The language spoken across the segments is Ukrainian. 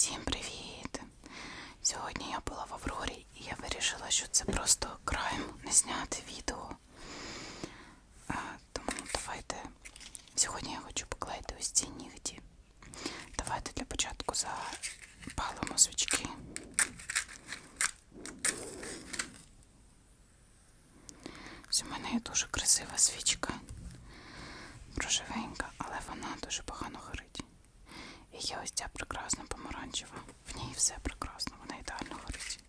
Всім привіт! Сьогодні я була в Аврорі і я вирішила, що це просто краєм не зняти відео. Тому давайте. Сьогодні я хочу поклеїти ось ці нігті. Давайте для початку запалимо свічки. Ось у мене є дуже красива свічка. Рожевенька, але вона дуже погано горить. Є ось ця прекрасна помаранчева. В ній все прекрасно, вона ідеально горить.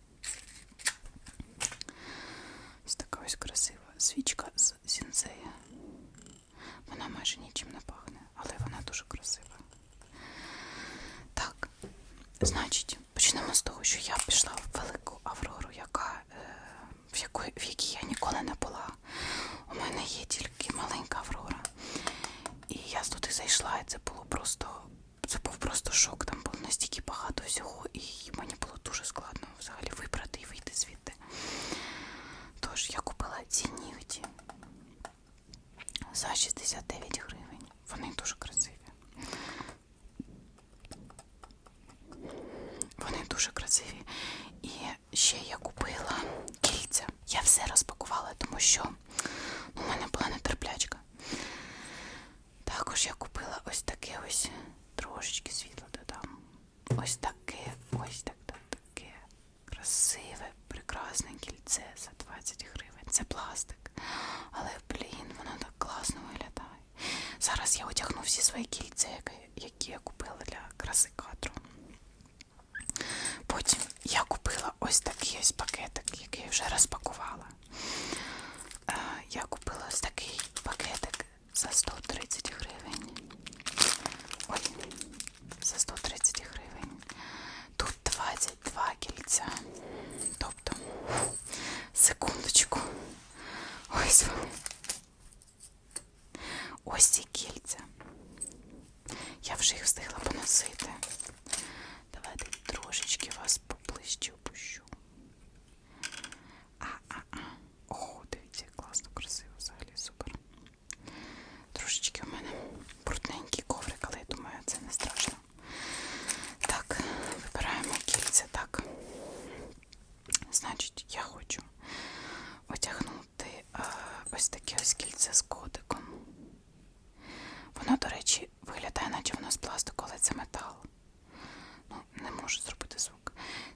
Ось така ось красива свічка з сінцея. Вона майже нічим не пахне, але вона дуже красива. Так, значить, почнемо з того, що я пішла в велику Аврору, яка, е, в, якої, в якій я ніколи не була. У мене є тільки маленька Аврора. І я туди зайшла, і це було просто. Це був просто шок. Там було настільки багато всього, і мені було дуже складно взагалі вибрати і вийти звідти. Тож я купила ці нігті за 69 гривень. Вони дуже красиві. Вони дуже красиві. І ще я купила кільця. Я все розпакувала, тому що ну, у мене була нетерплячка. Також я купила ось таке ось трошечки світло додам. Ось таке, ось так, так, таке красиве, прекрасне кільце за 20 гривень. Це пластик. Але, блін, воно так класно виглядає. Зараз я одягну всі свої кільця, які- я купила для краси кадру. Потім я купила ось такий ось пакетик, який я вже розпакувала. Е, Я купила ось такий пакетик за 130 гривень. Ой, за 130 гривень. Тут 22 кільця. Тобто, секундочку. Ось вони. Ось ці кільця. Я вже їх встигла поносити. Давайте трошечки вас поближче опущу. А-а-а. О, дивіться, як класно, красиво, взагалі супер. Трошечки у мене брудненький коврик, але я думаю, це не страшно. Так, вибираємо кільця. Так. Значить, я хочу одягнути е, ось таке ось кільце з котиком. Воно, до речі, виглядає, наче воно з пластику, але це метал. Ну, не можу зробити звук.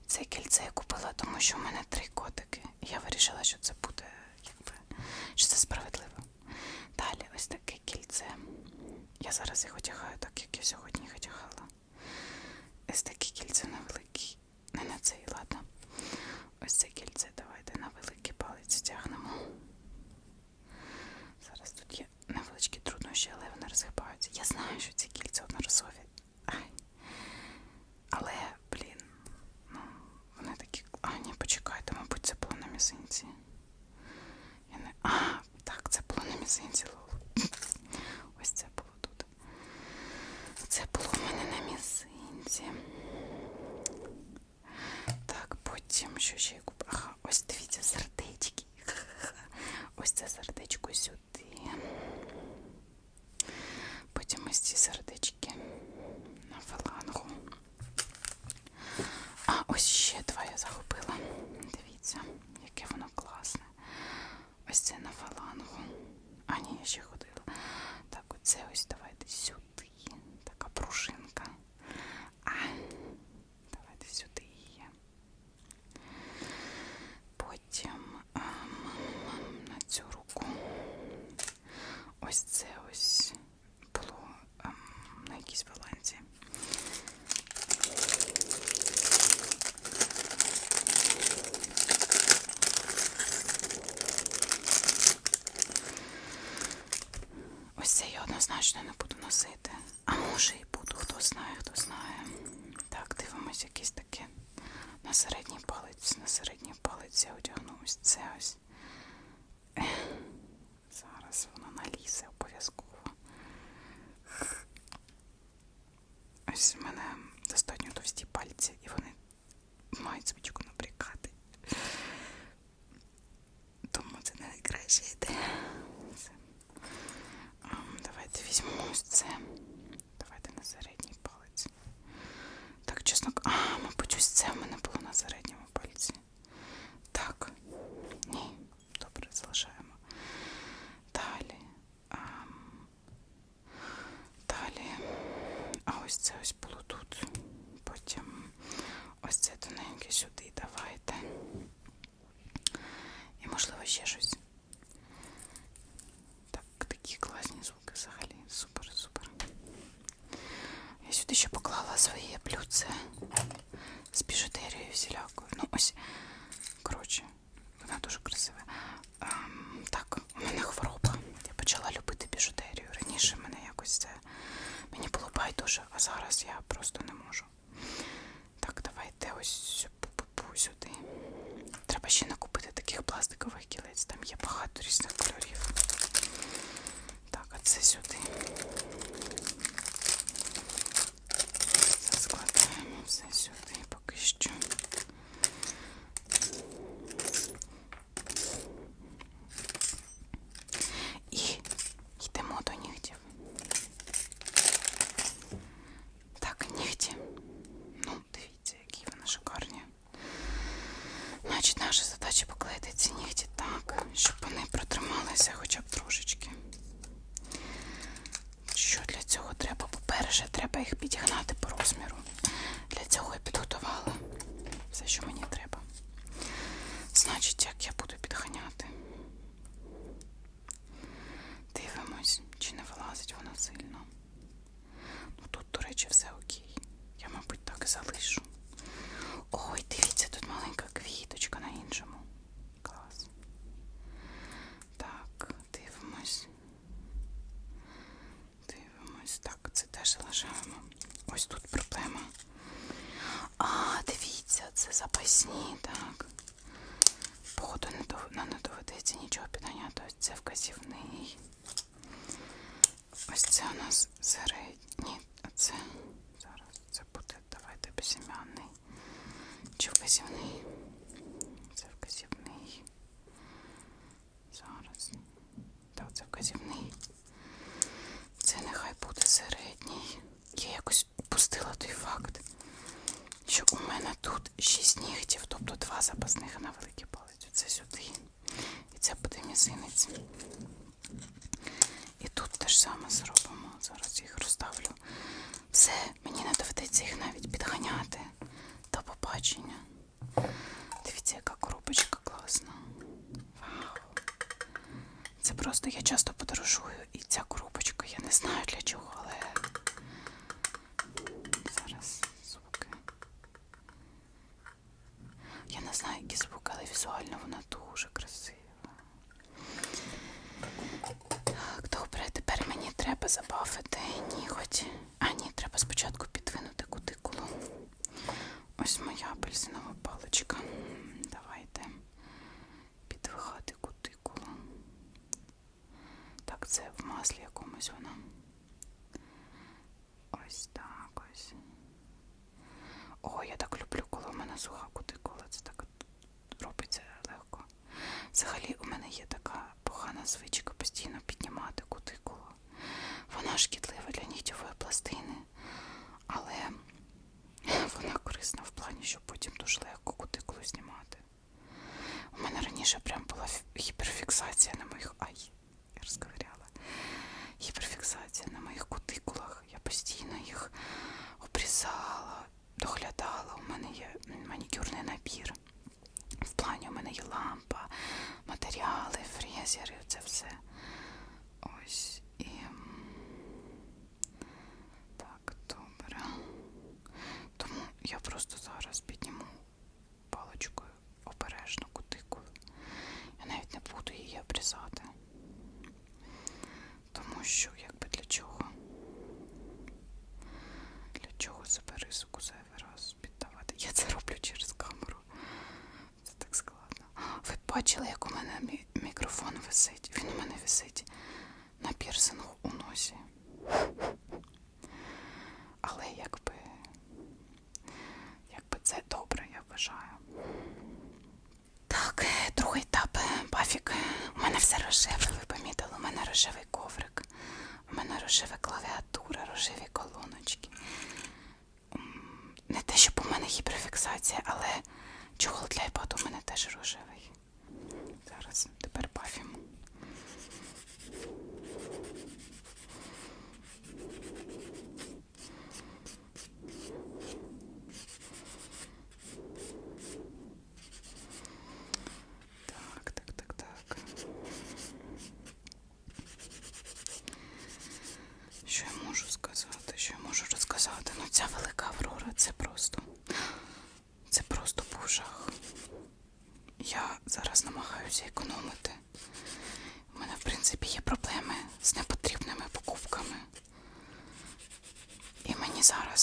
Це кільце я купила, тому що в мене три котики. І я вирішила, що це буде, якби, що це справедливо. Далі ось таке кільце. Я зараз їх одягаю так, як я сьогодні їх одягала. Ось таке кільце на великий. Не на цей, ладно. Ось це кільце давайте на великий палець тягнемо. Зараз тут є невеличкі труднощі, але вони розгибаються. Я знаю, що ці кільця одноразові. Ай. Але, блін, ну, вони такі. А, ні, почекайте, мабуть, це було на мізинці. Я не... А, так, це було на мізинці, лол. Ось це було тут. Це було в мене на мізинці. Так, потім що ще я? Ага, ось дивіться, сердечки. Ось це сердечко сюди. Потім ось ці сердечки на фалангу. А, ось ще два я загубила. Дивіться, яке воно класне. Ось це на фалангу. А, ні, я ще ходила. Так, оце ось давайте сюди. Така пружинка. А, давайте сюди її. Потім ем, на цю руку. Ось це ось Ось сюди. Треба ще накупити таких пластикових кілець. Там є багато різних кольорів. Так, а це сюди. Це складаємо все сюди поки що. пропустила той факт, що у мене тут 6 нігтів, тобто 2 запасних на великий палець. Це сюди. І це буде мізинець. І тут те ж саме зробимо. Зараз їх розставлю. Все, мені не доведеться їх навіть підганяти. До побачення. Дивіться, яка коробочка класна. Вау! Це просто я часто подорожую Ось моя апельсинова паличка. Давайте підвихати кутикулу. Так, це в маслі якомусь вона. лампа, матеріали, фрезери, це все. рожева клавіатура, рожеві колоночки. Не те, щоб у мене гіперфіксація, але чохол для iPad у мене теж рожевий. Зараз тепер бафімо.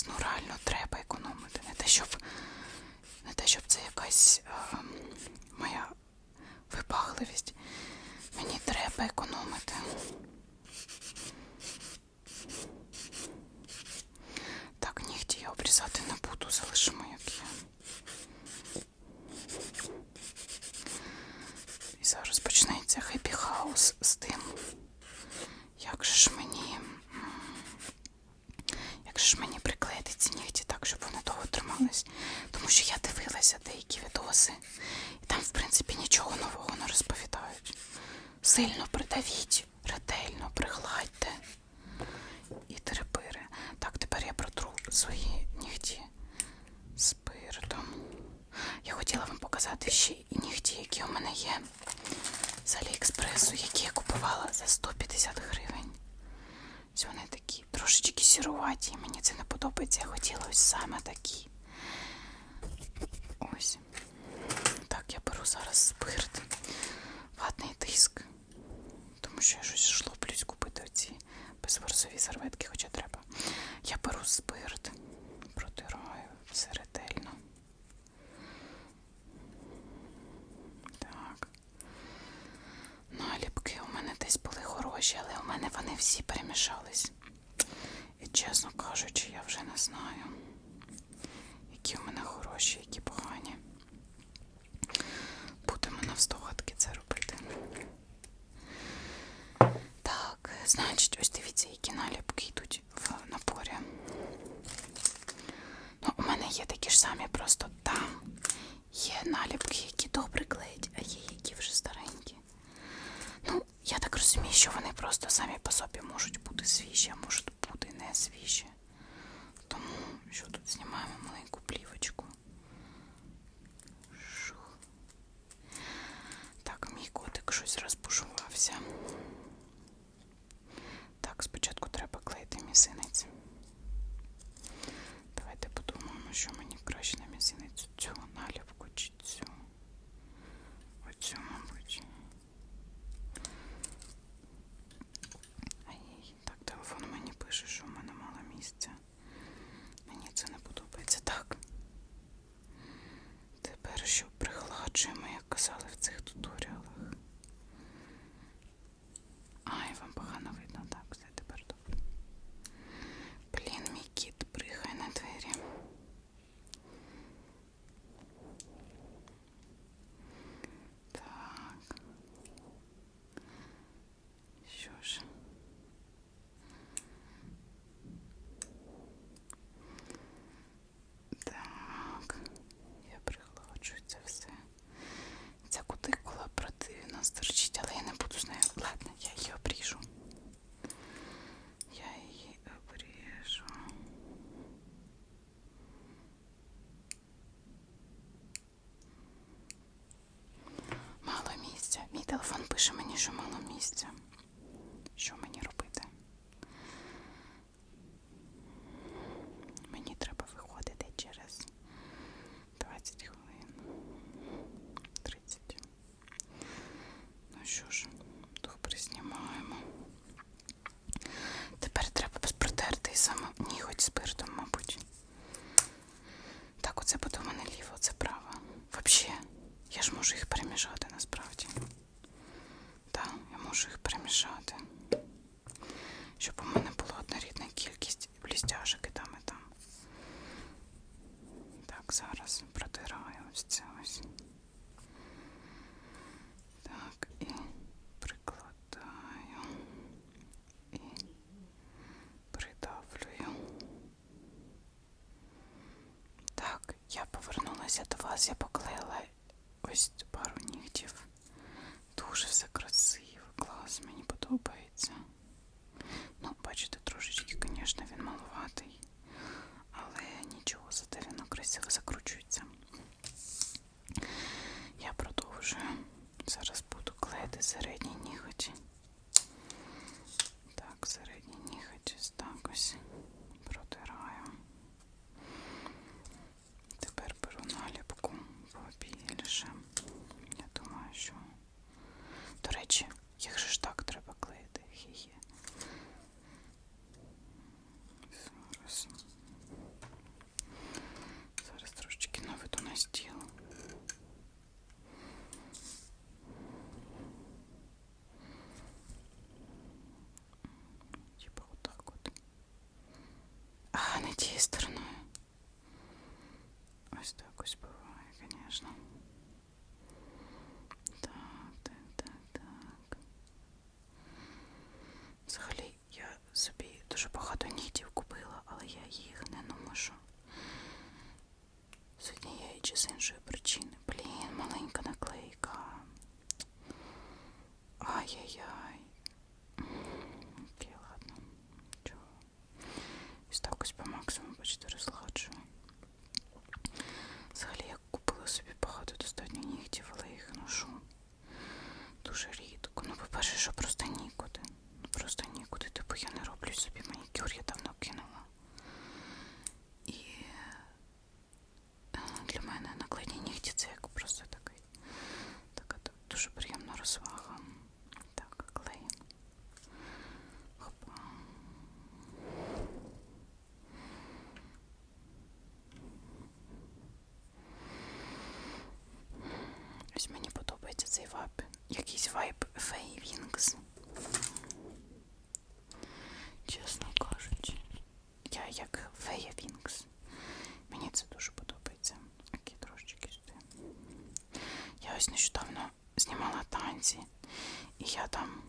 Ну реально треба економити. Не те, щоб, не те, щоб це якась е, моя вибагливість. Мені треба економити. Так, нігті я обрізати не буду, залишимо як є. І зараз почнеться хеппі хаус з тим, як же ж мені. Як же ж мені ці нігті так, щоб вони довго тримались. Тому що я дивилася деякі відоси, і там, в принципі, нічого нового не розповідають. Сильно придавіть, ретельно пригладьте і терепири. Так, тепер я протру свої нігті спиртом. Я хотіла вам показати ще і нігті, які у мене є з Аліекспресу, які я купувала за 150 гривень. Ось вони такі трошечки сіруваті, і мені це не подобається. Я хотіла ось саме такі. Ось. Так, я беру зараз спирт, ватний диск. Тому що я щось жлоблюсь купити оці безворсові серветки, хоча треба. Я беру спирт, протираю все ретельно. Так. Наліпки у мене десь хороші, але у мене вони всі перемішались. І чесно кажучи, я вже не знаю, які у мене хороші, які погані. Будемо навстогадки це робити. Так, значить, ось дивіться, які наліпки йдуть в наборі. Ну, у мене є такі ж самі, просто там є наліпки, які добре клеять, а є які вже старенькі. Так розумію, що вони просто самі по собі можуть бути свіжі, а можуть бути не свіжі. Тому що тут знімаємо маленьку плівочку. Шух. Так, мій котик щось розбушувався. Так, спочатку треба клеїти мізинець. Давайте подумаємо, що мені краще на мізинець цю наліпку чи цю. Оцю, мабуть. Ай, так, телефон мені пише, що в мене мало місця. Мені це не подобається. Так. Тепер що пригладжуємо, як казали в цих туторіалах. Ай, вам погано видно, так, все тепер добре. Блін, мій кіт пригає на двері. Так. Що ж? Так, я пригладжую це все. Ця кутикула противно стерчить, але я не буду з нею. Ладно, я її обріжу. Я її обріжу. Мало місця. Мій телефон пише мені, що мало місця. Що мені треба виходити через 20 хвилин. 30. Ну що ж, добре знімаємо. Тепер треба протерти саме ніготь спиртом, мабуть. Так, оце буде у мене ліво, це право. Взагалі, я ж можу їх перемішати насправді. Так, я можу їх перемішати. Щоб у мене була однорідна кількість блістяшок і там, і там. Так, зараз протираю ось це ось. Так, і прикладаю. І придавлюю. Так, я вас, я поклеїла ось пару нігтів. Дуже все красиво, клас, мені подобається. Ну, бачите, трошечки, звісно, він малуватий, але нічого, зате він красиво закручується. Я продовжую. Зараз буду клеїти середній знімала і я там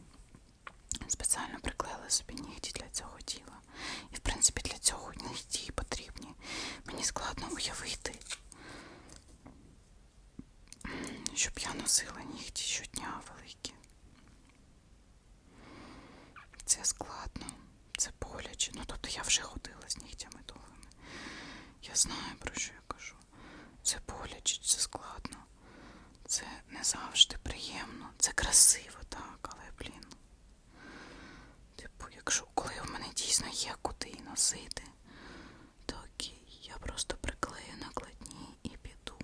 спеціально приклеїла собі нігті для цього тіла. І в принципі для цього нігті потрібні. Мені складно уявити, щоб я носила нігті щодня великі. Це складно, це боляче. Ну тобто я вже ходила з нігтями довгими. Я знаю, про що я кажу. Це боляче, це складно. Це не завжди приємно. Це красиво, так, але блін. Типу, якщо коли в мене дійсно є куди носити, то окей, я просто приклею накладні і піду.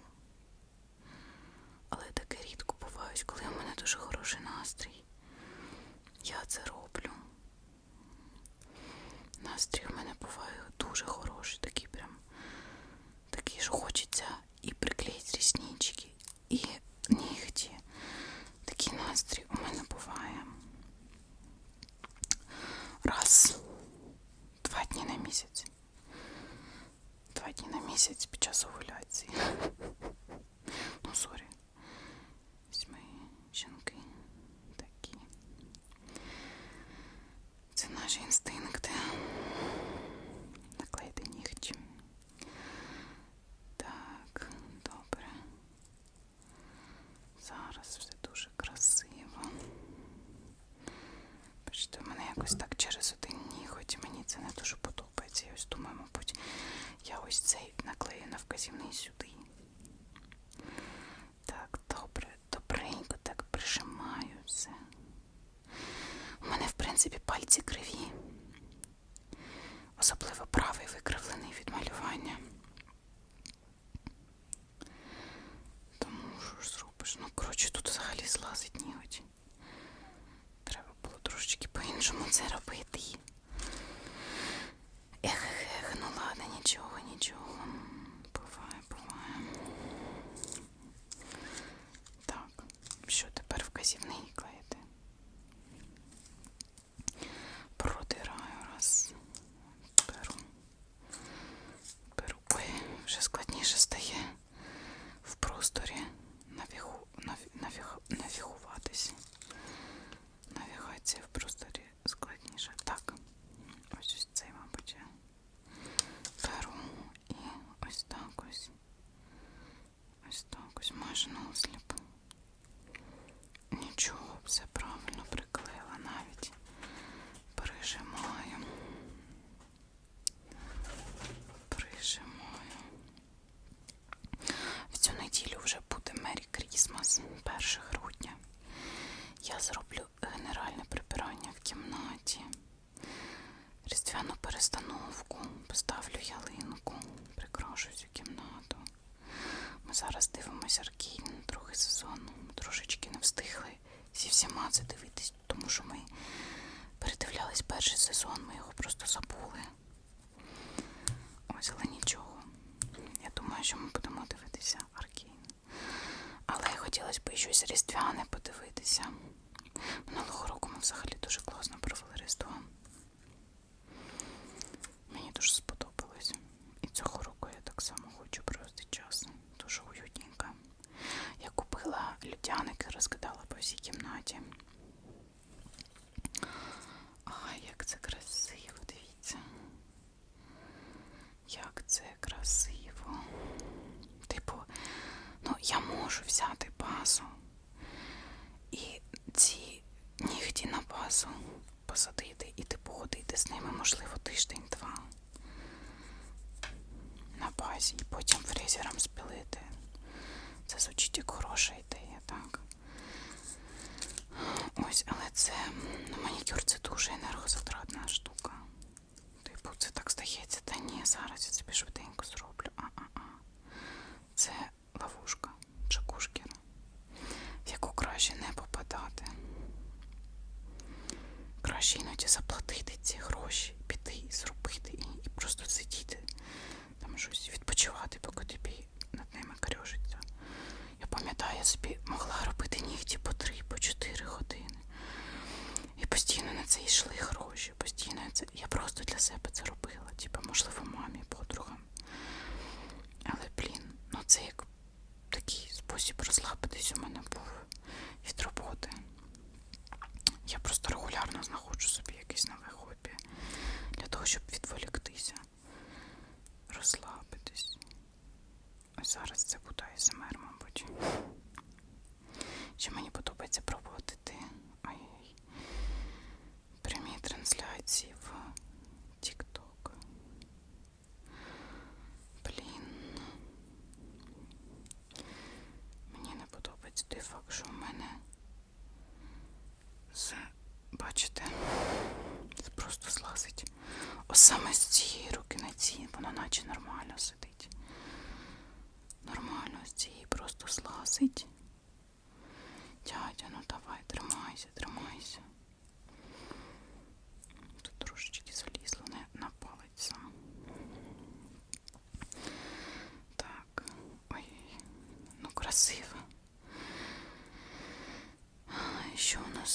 Але таке рідко бувають, коли в мене дуже хороший настрій. Я це роблю. Настрій у мене буває дуже хороший, такий прям такий ж хочеться і приклеїти ріснички, і нігті. Такий настрій у мене буває. Раз, два дні на місяць. Два дні на місяць під час овуляції. Ну, сорі. Ось ми жінки такі. Це наші інстинкти. Наклейте нігті. Так, добре. Зараз все дуже красиво. Бачите, в мене якось так через один ніготь. Мені це не дуже подобається. Я ось думаю, мабуть, я ось цей наклею на вказівний сюди. Так, добре, добренько так прижимаю все. У мене, в принципі, пальці криві. Особливо правий викривлений від малювання. Тому що ж зробиш? Ну, коротше, тут взагалі злазить ніготь. Треба було трошечки по-іншому це робити. Нічого. Буває, буває. Так, що тепер вказівний клеїти? весь перший сезон ми його просто забули. Ось, але нічого. Я думаю, що ми будемо дивитися Аркейн. Але хотілося б щось різдвяне подивитися. Минулого року ми взагалі дуже класно провели Різдво. Мені дуже сподобалось. І цього року я так само хочу провести час. Дуже уютненько. Я купила людяники, розкидала по всій кімнаті. можу взяти базу і ці нігті на базу посадити і типу ходити з ними, можливо, тиждень-два на базі і потім фрезером спілити. Це звучить як хороша ідея, так? Ось, але це манікюр це дуже енергозатратна штука. Типу, це так стається, та ні, зараз.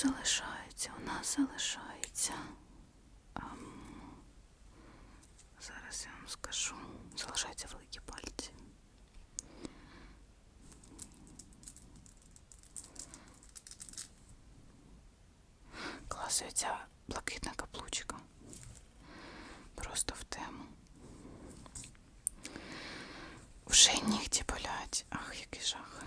залишається, у нас залишається. Ем, зараз я вам скажу. Залишається великі пальці. Класується блакитна каплучка. Просто в тему. Вже нігті болять. Ах, який жах.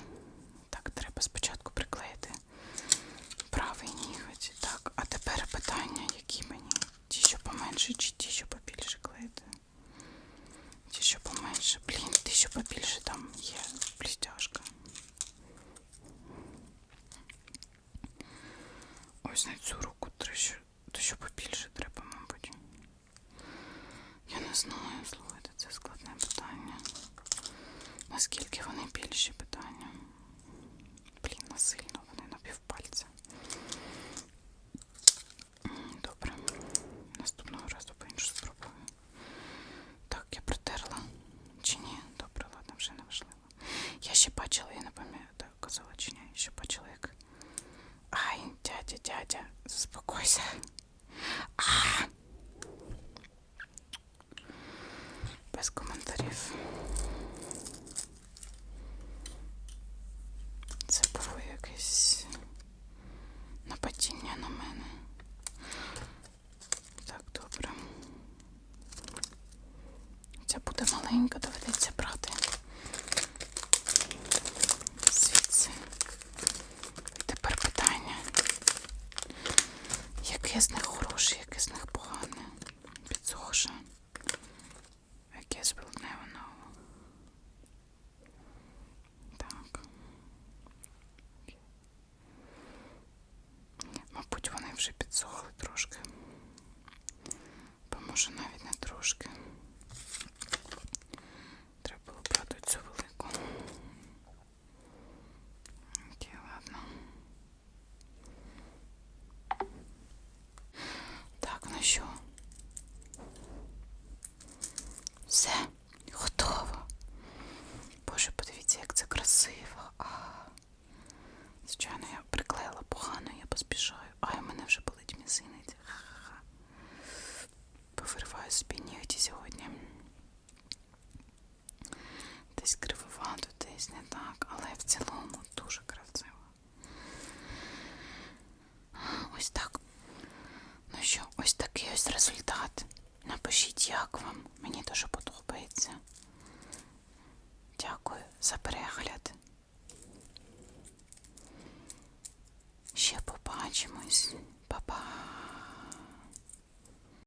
Далі ще. ンク食べて